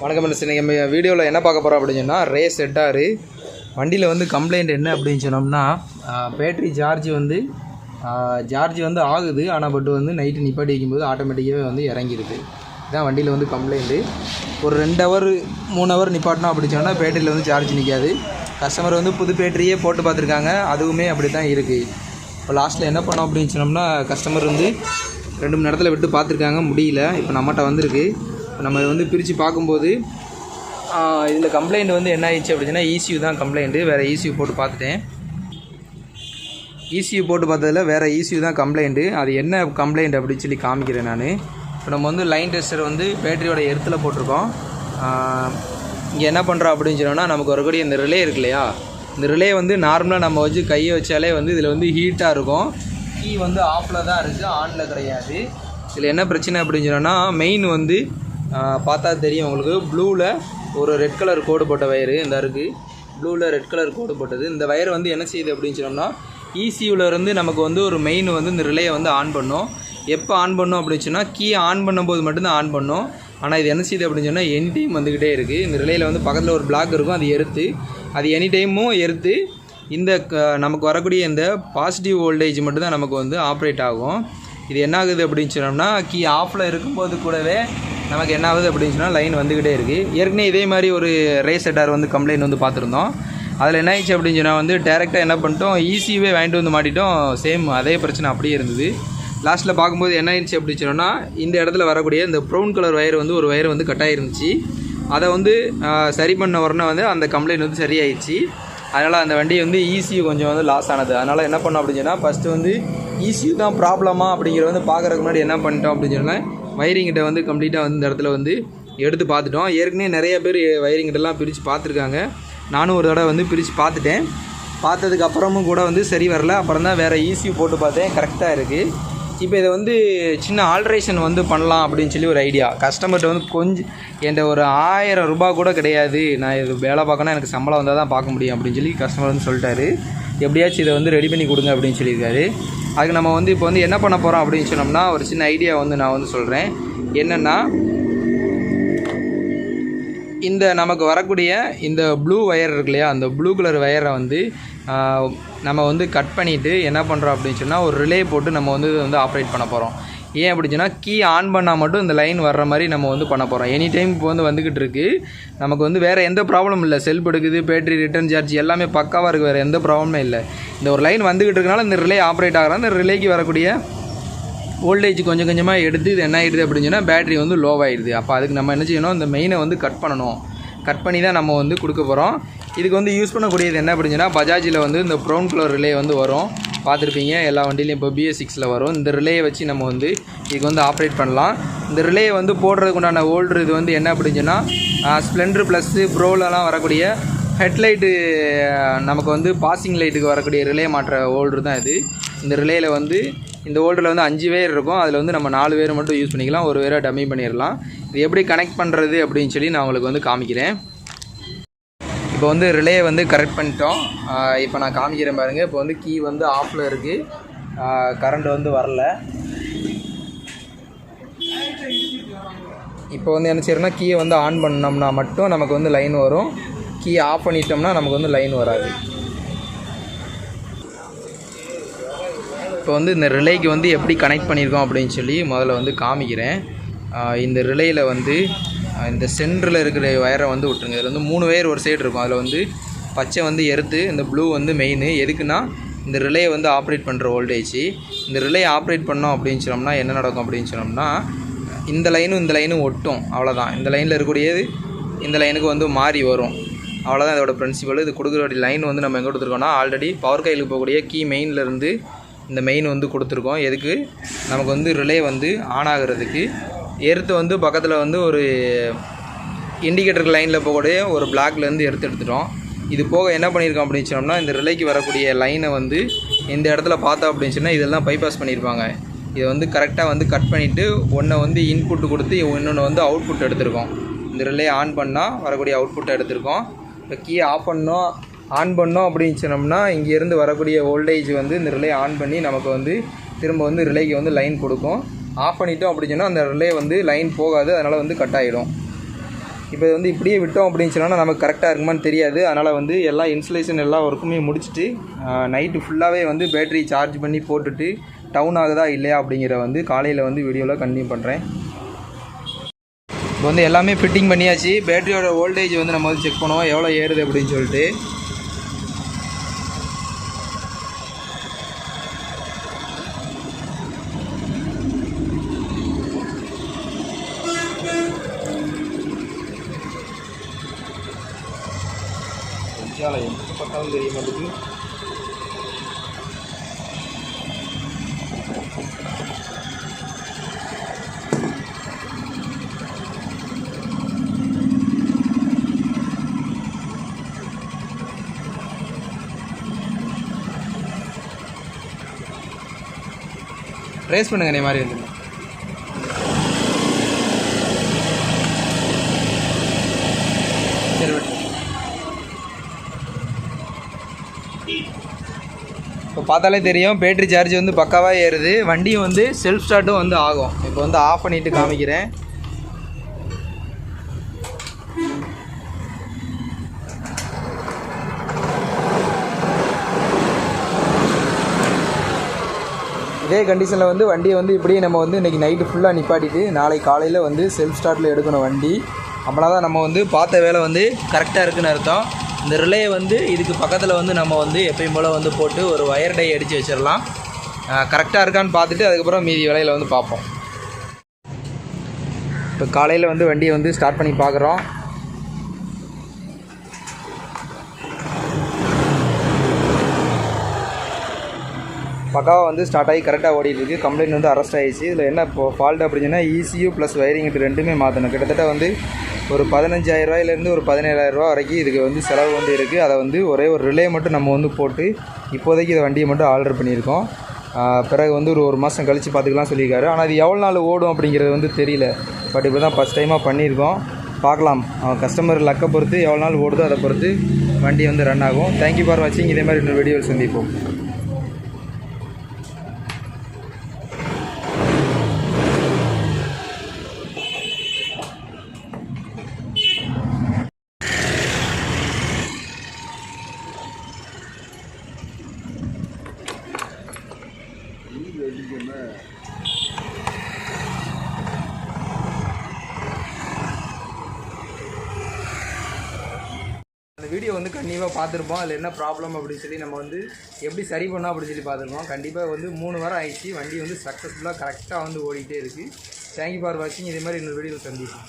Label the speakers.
Speaker 1: வணக்கம் இன்னைக்கு நம்ம வீடியோவில் என்ன பார்க்க போகிறோம் அப்படின்னு சொன்னால் ரேஸ் செட்டாரு. வண்டியில் வந்து கம்ப்ளைண்ட் என்ன அப்படின்னு சொன்னோம்னா பேட்ரி சார்ஜ் வந்து சார்ஜ் வந்து ஆகுது. ஆனால் பட் வந்து நைட்டு நிப்பாட்டி வைக்கும்போது ஆட்டோமேட்டிக்காகவே வந்து இறங்கிடுது. இதான் வண்டியில் வந்து கம்ப்ளைண்ட்டு ஒரு ரெண்டு ஹவர் மூணு ஹவர் நிப்பாட்டினா அப்படின்னு சொன்னால் பேட்டரியில் வந்து சார்ஜ் நிற்காது கஸ்டமர் வந்து புது பேட்டரியே போட்டு பார்த்துருக்காங்க. அதுவுமே அப்படி தான் இருக்குது இப்போ லாஸ்ட்டில் என்ன பண்ணோம் அப்படின்னு சொன்னோம்னா கஸ்டமர் வந்து ரெண்டு மணி நேரத்தில் விட்டு பார்த்துருக்காங்க. முடியல. இப்போ நம்மகிட்ட வந்திருக்கு. நம்ம இதை வந்து பிரித்து பார்க்கும்போது இதில் கம்ப்ளைண்ட் வந்து என்ன ஆயிடுச்சு அப்படின்னா இசியூ தான் கம்ப்ளைண்ட்டு வேறு இசியூ போட்டு பார்த்துட்டேன். இசியூ போட்டு பார்த்ததில் வேறு இசியூ தான் கம்ப்ளைண்ட்டு அது என்ன கம்ப்ளைண்ட் அப்படின்னு சொல்லி காமிக்கிறேன் நான். இப்போ நம்ம வந்து லைன் டெஸ்டர் வந்து பேட்டரியோட எர்த்தில் போட்டிருக்கோம். இங்கே என்ன பண்ணுறோம் அப்படின்னு சொன்னோம்னா நமக்கு ஒருக்கூடிய இந்த ரிலே இருக்கு இல்லையா? இந்த ரிலே வந்து நார்மலாக நம்ம வச்சு கையை வச்சாலே வந்து இதில் வந்து ஹீட்டாக இருக்கும். கீ வந்து ஆஃபில் தான் இருக்குது ஆனில் கிடையாது. இதில் என்ன பிரச்சனை அப்படின்னு சொன்னோன்னா மெயின் வந்து பார்த்தா தெரியும் உங்களுக்கு. ப்ளூவில் ஒரு ரெட் கலர் கோடு போட்ட வயரு இந்த இருக்குது ப்ளூவில் ரெட் கலர் கோடு போட்டது. இந்த வயர் வந்து என்ன செய்யுது அப்படின்னு சொன்னோம்னா ECU-ல இருந்து நமக்கு வந்து ஒரு மெயின் வந்து இந்த ரிலேயை வந்து ஆன் பண்ணும். எப்போ ஆன் பண்ணும் அப்படின்னு சொன்னால் கீ ஆன் பண்ணும்போது மட்டும்தான் ஆன் பண்ணும். ஆனால் இது என்ன செய்யுது அப்படின்னு சொன்னால் எனி டைம் வந்துக்கிட்டே இருக்குது இந்த ரிலேயில் வந்து பக்கத்தில் ஒரு பிளாக் இருக்கும் அது எருத்து அது எனி டைமும் எருத்து இந்த க- நமக்கு வரக்கூடிய இந்த பாசிட்டிவ் வோல்டேஜ் மட்டும்தான் நமக்கு வந்து ஆப்ரேட் ஆகும். இது என்ன ஆகுது அப்படின்னு சொன்னோம்னா கீ ஆஃபில் இருக்கும்போது கூடவே நமக்கு என்ன ஆகுது அப்படின்னு சொன்னால் லைன் வந்துக்கிட்டே இருக்குது ஏற்கனவே இதே மாதிரி ஒரு ரேஸ் செட்டார் வந்து கம்ப்ளைண்ட் வந்து பார்த்துருந்தோம். அதில் என்ன ஆயிடுச்சு அப்படின்னு சொன்னால் வந்து டேரெக்டாக என்ன பண்ணிட்டோம் ஈஸியாகவே வாங்கிட்டு வந்து மாட்டிட்டோம். சேம் அதே பிரச்சனை அப்படியே இருந்தது. லாஸ்ட்டில் பார்க்கும்போது என்ன ஆயிடுச்சு அப்படின்னு சொன்னோன்னா இந்த இடத்துல வரக்கூடிய இந்த ப்ரௌன் கலர் ஒயர் வந்து ஒரு ஒயர் வந்து கட்டாயிருந்துச்சு அதை வந்து சரி பண்ண உடனே வந்து அந்த கம்ப்ளைண்ட் வந்து சரியாயிடுச்சு. அதனால் அந்த வண்டி வந்து ஈஸியும் கொஞ்சம் வந்து லாஸ் ஆனது. அதனால் என்ன பண்ணோம் அப்படின்னு சொன்னால் ஃபஸ்ட்டு வந்து ஈஸியும் தான் ப்ராப்ளமா அப்படிங்கிறத வந்து பார்க்குறதுக்கு முன்னாடி என்ன பண்ணிட்டோம் அப்படின்னு சொன்னால் வயரிங்கிட்ட வந்து கம்ப்ளீட்டாக வந்து இந்த இடத்துல வந்து எடுத்து பார்த்துட்டோம். ஏற்கனவே நிறைய பேர் வயரிங்கிட்டலாம் பிரித்து பார்த்துருக்காங்க. நானும் ஒரு தடவை வந்து பிரித்து பார்த்துட்டேன். பார்த்ததுக்கு அப்புறமும் கூட வந்து சரி வரல. அப்புறம் தான் வேறு ஈஸியூ போட்டு பார்த்தேன். கரெக்டாக இருக்குது இப்போ இதை வந்து சின்ன ஆல்ட்ரேஷன் வந்து பண்ணலாம் அப்படின்னு சொல்லி ஒரு ஐடியா கஸ்டமர்கிட்ட வந்து கொஞ்சம் என்கிட்ட ஒரு ஆயிரம் ரூபாய் கூட கிடையாது. நான் இது வேலை பார்க்கணும் எனக்கு சம்பளம் வந்தால் தான் பார்க்க முடியும் அப்படின்னு சொல்லி கஸ்டமர் வந்து சொல்லிட்டாரு. எப்படியாச்சும் இதை வந்து ரெடி பண்ணி கொடுங்க அப்படின்னு சொல்லியிருக்காரு. அதுக்கு நம்ம வந்து இப்போ வந்து என்ன பண்ண போகிறோம் அப்படின்னு சொன்னோம்னா ஒரு சின்ன ஐடியா வந்து நான் வந்து சொல்கிறேன் என்னென்னா இந்த நமக்கு வரக்கூடிய இந்த ப்ளூ ஒயர் இருக்கு இல்லையா அந்த ப்ளூ கலர் ஒயரை வந்து நம்ம வந்து கட் பண்ணிவிட்டு என்ன பண்ணுறோம் அப்படின்னு சொன்னால் ஒரு ரிலே போட்டு நம்ம வந்து வந்து ஆப்ரேட் பண்ண போகிறோம் ஏன் அப்படின்னு கீ ஆன் பண்ணால் மட்டும் இந்த லைன் வர்ற மாதிரி நம்ம வந்து பண்ண போகிறோம் எனி டைம் இப்போ வந்து வந்துக்கிட்டு இருக்குது நமக்கு வந்து வேறு எந்த ப்ராப்ளம் இல்லை. செல்ஃப் எடுக்குது பேட்டரி ரிட்டர்ன் சார்ஜ் எல்லாமே பக்காவாக இருக்குது வேறு எந்த ப்ராப்ளமே இல்லை. இந்த ஒரு லைன் வந்துக்கிட்டு இருக்கனால இந்த ரிலே ஆப்ரேட் ஆகிறா இந்த ரிலேக்கு வரக்கூடிய வோல்டேஜ் கொஞ்சம் கொஞ்சமாக எடுத்து இது என்ன ஆயிடுது அப்படின்னு சொன்னால் பேட்டரி வந்து லோவாகிடுது அப்போ அதுக்கு நம்ம என்ன செய்யணும்? இந்த மெயினை வந்து கட் பண்ணணும். கட் பண்ணி தான் நம்ம வந்து கொடுக்க போகிறோம் இதுக்கு வந்து யூஸ் பண்ணக்கூடியது என்ன அப்படின்னா பஜாஜில் வந்து இந்த ப்ரௌன் கலர் ரிலே வந்து வரும். பார்த்துருப்பீங்க. எல்லா வண்டிலையும் இப்போ பிஎஸ் சிக்ஸில் வரும். இந்த ரிலேயை வச்சு நம்ம வந்து இதுக்கு வந்து ஆப்ரேட் பண்ணலாம். இந்த ரிலேயை வந்து போடுறதுக்கு உண்டான ஓல்டர் இது வந்து என்ன அப்படின்னு சொன்னால் ஸ்ப்ளெண்டர் ப்ளஸ்ஸு ப்ரோலலாம் வரக்கூடிய ஹெட்லைட்டு நமக்கு வந்து பாசிங் லைட்டுக்கு வரக்கூடிய ரிலே மாற்ற ஓல்டர் தான் இது. இந்த ரிலேயில் வந்து இந்த ஓல்டரில் வந்து அஞ்சு பேர் இருக்கும். அதில் வந்து நம்ம நாலு பேர் மட்டும் யூஸ் பண்ணிக்கலாம். ஒரு பேரை டம்மி பண்ணிடலாம் இது எப்படி கனெக்ட் பண்ணுறது அப்படின்னு சொல்லி நான் உங்களுக்கு வந்து காமிக்கிறேன். இப்போ வந்து ரிலே வந்து கரெக்ட் பண்ணிட்டோம். இப்போ நான் காமிக்கிறேன் பாருங்கள் இப்போ வந்து கீ வந்து ஆஃபில் இருக்குது கரண்ட் வந்து வரல. இப்போ வந்து என்ன செய்யறோம்னா கீயை வந்து ஆன் பண்ணோம்னா மட்டும் நமக்கு வந்து லைன் வரும். கீ ஆஃப் பண்ணிட்டோம்னா நமக்கு வந்து லைன் வராது. இப்போ வந்து இந்த ரிலேக்கு வந்து எப்படி கனெக்ட் பண்ணியிருக்கோம் அப்படின்னு சொல்லி முதல்ல வந்து காமிக்கிறேன். இந்த ரிலேயில் வந்து இந்த சென்டரில் இருக்கிற வயரை வந்து விட்டுருங்க. இதில் வந்து மூணு வயர் ஒரு சைடு இருக்கும். அதில் வந்து பச்சை வந்து எருத்து இந்த ப்ளூ வந்து மெயின் எதுக்குன்னா இந்த ரிலேயை வந்து ஆப்ரேட் பண்ணுற ஓல்டேஜ் இந்த ரிலே ஆப்ரேட் பண்ணோம் அப்படின்னு சொன்னோம்னா என்ன நடக்கும் அப்படின்னு சொன்னோம்னா இந்த லைனும் இந்த லைனும் ஒட்டும். அவ்வளோதான் இந்த லைனில் இருக்கக்கூடியது இந்த லைனுக்கு வந்து மாறி வரும். அவ்வளோதான் இதோட பிரின்சிபல் இது கொடுக்குற லைன் வந்து நம்ம எங்கே கொடுத்துருக்கோம்னா ஆல்ரெடி பவர் கையில் போகக்கூடிய கீ மெயின்லேருந்து இந்த மெயின் வந்து கொடுத்துருக்கோம். எதுக்கு? நமக்கு வந்து ரிலே வந்து ஆன் ஆகிறதுக்கு எர்த்து வந்து பக்கத்தில் வந்து ஒரு இண்டிகேட்டர் லைனில் போகக்கூடிய ஒரு பிளாக்லேருந்து எடுத்து எடுத்துட்டோம். இது போக என்ன பண்ணியிருக்கோம் அப்படின்னு சொன்னோம்னா இந்த ரிலேக்கு வரக்கூடிய லைனை வந்து இந்த இடத்துல பார்த்தோம் அப்படின்னு சொன்னால் இதெல்லாம் பைபாஸ் பண்ணியிருப்பாங்க. இதை வந்து கரெக்டாக வந்து கட் பண்ணிவிட்டு ஒன்றை வந்து இன்புட் கொடுத்து இன்னொன்று வந்து அவுட்புட் எடுத்திருக்கோம். இந்த ரிலே ஆன் பண்ணால் வரக்கூடிய அவுட்புட்டை எடுத்திருக்கோம். இப்போ கீ ஆஃப் பண்ணோம் ஆன் பண்ணோம் அப்படின்னு சொன்னோம்னா இங்கேருந்து வரக்கூடிய வோல்டேஜ் வந்து இந்த ரிலே ஆன் பண்ணி நமக்கு வந்து திரும்ப வந்து ரிலேக்கு வந்து லைன் கொடுக்கும். ஆஃப் பண்ணிட்டோம் அப்படின்னு சொன்னால் அந்த ரிலே வந்து லைன் போகாது அதனால் வந்து கட் ஆகிடும் இப்போ இது வந்து இப்படியே விட்டோம் அப்படின்னு சொன்னால் நமக்கு கரெக்டாக இருக்குமான்னு தெரியாது. அதனால் வந்து எல்லா இன்சுலேஷன் எல்லா ஒர்க்குமே முடிச்சுட்டு நைட்டு ஃபுல்லாகவே வந்து பேட்டரி சார்ஜ் பண்ணி போட்டுட்டு டவுன் ஆகுதா இல்லையா அப்படிங்கிற வந்து காலையில் வந்து வீடியோவில் கண்டினியூ பண்ணுறேன் இப்போ வந்து எல்லாமே ஃபிட்டிங் பண்ணியாச்சு. பேட்டரியோட வோல்டேஜ் வந்து நம்ம வந்து செக் பண்ணுவோம். எவ்வளோ ஏறுது அப்படின்னு சொல்லிட்டு. கொஞ்சம் எங்கே பார்த்தாலும் தெரிய மாட்டேங்குது ட்ரேஸ் பண்ணுங்க நீ மாதிரி வந்து சரி விட்டு இப்போ பார்த்தாலே தெரியும். பேட்டரி சார்ஜ் வந்து பக்காவாக ஏறுது. வண்டியும் வந்து செல்ஃப் ஸ்டார்ட்டும் வந்து ஆகும். இப்போ வந்து ஆஃப் பண்ணிட்டு காமிக்கிறேன். இதே கண்டிஷனில் வந்து வண்டியை வந்து இப்படியே நம்ம வந்து இன்றைக்கி நைட்டு ஃபுல்லாக நிப்பாட்டிட்டு நாளை காலையில் வந்து செல்ஃப் ஸ்டார்ட்டில் எடுக்கணும் வண்டி. அப்படின்னா தான் நம்ம வந்து பார்த்த வேலை வந்து கரெக்டாக இருக்குன்னு அர்த்தம். இந்த ரிலேயை வந்து இதுக்கு பக்கத்தில் வந்து நம்ம வந்து எப்பயும் போல் வந்து போட்டு ஒரு ஒயர் டை அடித்து வச்சிடலாம். கரெக்டாக இருக்கான்னு பார்த்துட்டு அதுக்கப்புறம் மீதி வேலையில் வந்து பார்ப்போம். இப்போ காலையில் வந்து வண்டியை வந்து ஸ்டார்ட் பண்ணி பார்க்குறோம். பக்காவாக வந்து ஸ்டார்ட் ஆகி கரெக்டாக ஓடிட்டுருக்கு கம்ப்ளைண்ட் வந்து அரெஸ்ட் ஆகிடுச்சு இதில் என்ன இப்போ ஃபால்ட் அப்படின்னா சொன்னால் ப்ளஸ் வயரிங் இது ரெண்டுமே மாற்றணும் கிட்டத்தட்ட வந்து ஒரு பதினஞ்சாயிரரூவாயிலேருந்து ஒரு பதினேழாயிரரூவா வரைக்கும் இதுக்கு வந்து செலவு வந்து இருக்குது அதை வந்து ஒரே ஒரு ரிலே மட்டும் நம்ம வந்து போட்டு இப்போதைக்கு இதை வண்டியை மட்டும் ஆர்டர் பண்ணியிருக்கோம். பிறகு வந்து ஒரு ஒரு மாதம் கழித்து பார்த்துக்கலாம் சொல்லியிருக்காரு. ஆனால் அது எவ்வளோ நாள் ஓடும் அப்படிங்கிறது வந்து தெரியல. பட் இப்போ தான் ஃபஸ்ட் டைமாக பண்ணியிருக்கோம். பார்க்கலாம். அவன் கஸ்டமர் லக்கை பொறுத்து எவ்வளோ நாள் ஓடுதோ அதை பொறுத்து வண்டி வந்து ரன் ஆகும். தேங்க்யூ ஃபார் வாட்சிங் இதே மாதிரி இன்னொரு வீடியோ சந்திப்போம். அந்த வீடியோ வந்து கண்டிப்பாக பார்த்துருப்போம். அதில் என்ன ப்ராப்ளம் அப்படின்னு சொல்லி நம்ம வந்து எப்படி சரி பண்ணோம் அப்படின்னு சொல்லி பார்த்துருப்போம். கண்டிப்பாக வந்து மூணு வாரம் ஆயிடுச்சு. வண்டி வந்து சக்ஸஸ்ஃபுல்லாக கரெக்டாக வந்து ஓடிக்கிட்டே இருக்குது தேங்க்யூ ஃபார் வாட்சிங் இதே மாதிரி இன்னொரு வீடியோ சந்திப்போம்.